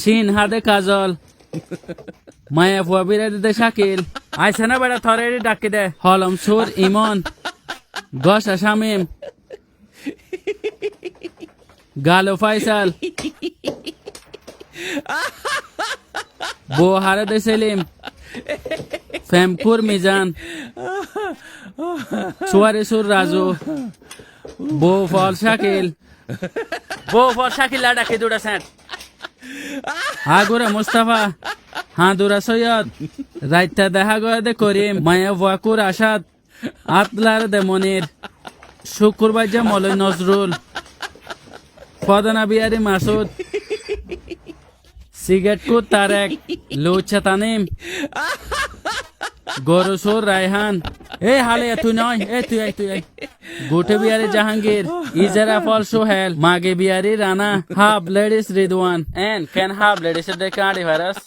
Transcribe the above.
Scene হাদে কাজল। মায়া ফুয়া বিরাদি দে শাকিল। আইসে না বেড়া, থরে ডাকি দে। হলম সুর, ইমন। গসা শামিম গালো ফাইসাল। বো দে সেলিম। ফেমকুর মিজান। সুয়ারে সুর রাজু। বো ফল শাকিল। বো ফল শাকিল ডাকি দুটা স্যাট আগুরে মুস্তাফা। হাঁদুরা সৈয়দ। রাইতা দেখা গয়া দে করিম মায়া ওয়াকুর আসাদ। আতলার দে মনির। শুক্রবার যে মলয় নজরুল। ফদনা বিয়ারি মাসুদ। সিগারেট কু তারেক। লুচ্ছা তানিম। গরু সুর রায়হান। এ হালে তুই নয়, এ তুই আই তুই আয় গোটে বিয়ারি জাহাঙ্গীর, ইজারা ফল সোহেল, মাগে Bihari Rana half ladies Ridwan. And can half ladies এর দেখে আড়ি ভাইরাস।